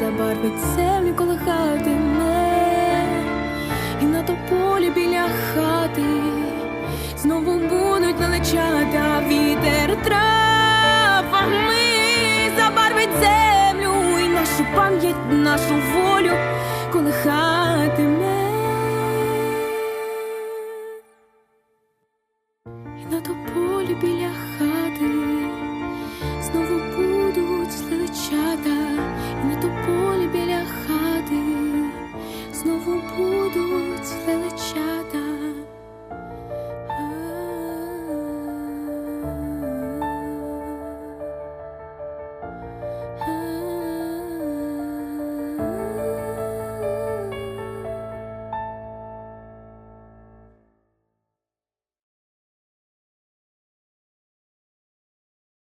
забарвить землю, коли хати і на тополі біля хати знову будуть налечати а вітер травами забарвить землю і нашу пам'ять, нашу волю, колихати мене. І на тополі біля хати